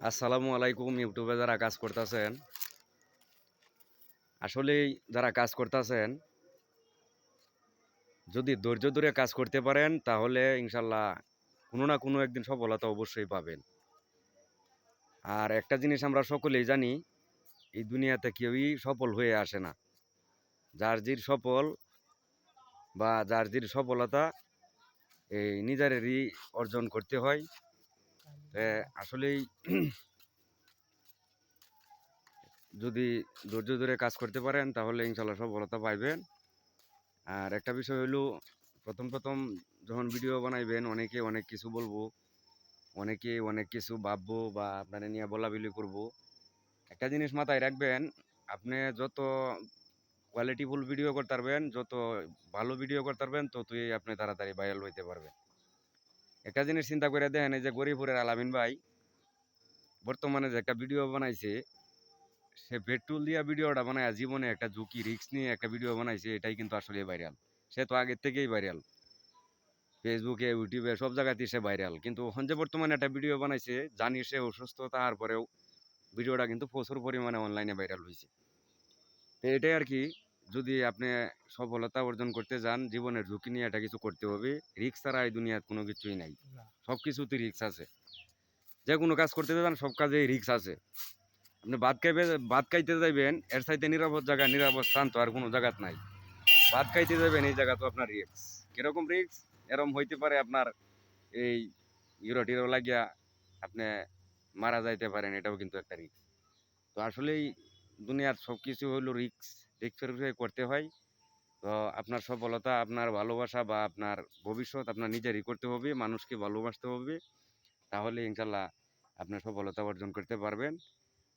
আসসালামু আলাইকুম, ইউটিউবে যারা কাজ করতেছেন আসলেই যারা কাজ করতেছেন, যদি ধৈর্য ধরে কাজ করতে পারেন, তাহলে ইনশাল্লাহ কোনো না কোনো একদিন সফলতা অবশ্যই পাবেন। আর একটা জিনিস আমরা সকলেই জানি, এই দুনিয়াতে কেউই সফল হয়ে আসে না। যার জির সফল বা যার জির সফলতা, এই নিজেরই অর্জন করতে হয়। আসলেই যদি ধৈর্য ধরে কাজ করতে পারেন, তাহলে ইনশাল্লাহ সফলতা পাইবেন। আর একটা বিষয় হলো প্রথম প্রথম যখন ভিডিও বানাইবেন, অনেকে অনেক কিছু বলব, অনেকে অনেক কিছু ভাববো বা আপনারা নিয়ে বলাবলি করব। একটা জিনিস মাথায় রাখবেন, আপনি যত কোয়ালিটিফুল ভিডিও করতে পারবেন, যত ভালো ভিডিও করতে পারবেন, ততই আপনি তাড়াতাড়ি ভাইরাল হইতে পারবেন। একটা জিনিস চিন্তা করে দেখেন, এই যে গরিপুরের আলামিন ভাই বর্তমানে যে একটা ভিডিও বানাইছে, সে পেট্রোল দিয়া ভিডিওটা বানায় জীবনে একটা ঝুঁকি রিক্স নিয়ে একটা ভিডিও বানাইছে, এটাই কিন্তু আসলে ভাইরাল সে তো আগের থেকেই ভাইরাল ফেসবুকে ইউটিউবে সব জায়গাতেই সে ভাইরাল কিন্তু এখন যে বর্তমানে একটা ভিডিও বানাইছে, জানি সে অসুস্থ তারপরেও ভিডিওটা কিন্তু প্রচুর পরিমাণে অনলাইনে ভাইরাল হয়েছে তো এটাই আর কি যদি আপনি সফলতা অর্জন করতে যান জীবনের ঝুঁকি নিয়ে এটা কিছু করতে হবে। রিক্স ছাড়া এই দুনিয়ার কোনো কিছুই নাই। সব কিছুতে রিক্স আছে। যে কোনো কাজ করতে যান সব কাজেই রিক্স আছে। আপনি ভাত খাইবে ভাত খাইতে যাইবেন এর সাইতে নিরাপদ জায়গা নিরাপদ স্থান তো আর কোনো জায়গাত নাই। ভাত খাইতে যাবেন এই জায়গা তো আপনার রিক্স কীরকম রিক্স এরকম হইতে পারে আপনার এই ইউরো টিরো লাগিয়া আপনি মারা যাইতে পারেন এটাও কিন্তু একটা রিক্স তো আসলেই দুনিয়ার সব কিছু হইল রিক্স বিষয়ে করতে হয়। তো আপনার সফলতা, আপনার ভালোবাসা বা আপনার ভবিষ্যৎ আপনার নিজেরই করতে হবে, মানুষকে ভালোবাসতে হবে। তাহলে ইনশাল্লাহ আপনার সফলতা অর্জন করতে পারবেন।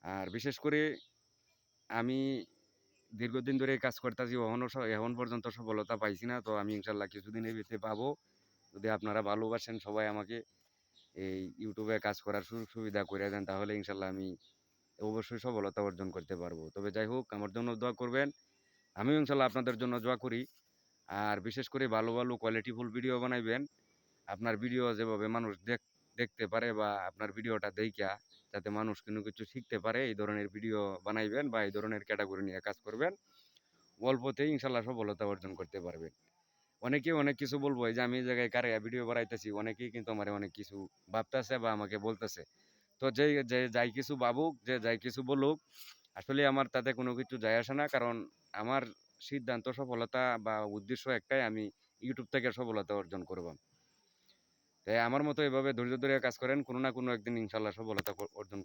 আর বিশেষ করে আমি দীর্ঘদিন ধরে কাজ করতেছি এখনও এখন পর্যন্ত সফলতা পাইছি না। তো আমি ইনশাল্লাহ কিছুদিন এই ভিতরে পাবো। যদি আপনারা ভালোবাসেন সবাই আমাকে এই ইউটিউবে কাজ করার সুযোগ সুবিধা করে দেন, তাহলে ইনশাল্লাহ আমি অবশ্যই সফলতা অর্জন করতে পারব। তবে যাই হোক, আমার জন্য দোয়া করবেন। আমিও ইনশাল্লাহ আপনাদের জন্য দোয়া করি। আর বিশেষ করে ভালো ভালো কোয়ালিটিফুল ভিডিও বানাইবেন। আপনার ভিডিও যেভাবে মানুষ দেখ, দেখতে পারে বা আপনার ভিডিওটা দেখিয়া যাতে মানুষ কোনো কিছু শিখতে পারে, এই ধরনের ভিডিও বানাইবেন বা এই ধরনের ক্যাটাগরি নিয়ে কাজ করবেন। অল্পতেই ইনশাল্লাহ সফলতা অর্জন করতে পারবেন। অনেকে অনেক কিছু বলব, এই যে আমি এই জায়গায় কারে ভিডিও বানাইতেছি, অনেকেই কিন্তু আমার অনেক কিছু ভাবতেছে বা আমাকে বলতেছে। তো যে যে, যাই কিছু ভাবুক, যে, যাই কিছু বলুক, আসলে আমার তাতে কোনো কিছু যায় আসে না। কারণ আমার সিদ্ধান্ত সফলতা বা উদ্দেশ্য একটাই, আমি ইউটিউব থেকে সফলতা অর্জন করব। তাই আমার মতো এভাবে ধৈর্য ধরে কাজ করেন, কোনো না কোনো একদিন ইনশাল্লাহ সফলতা অর্জন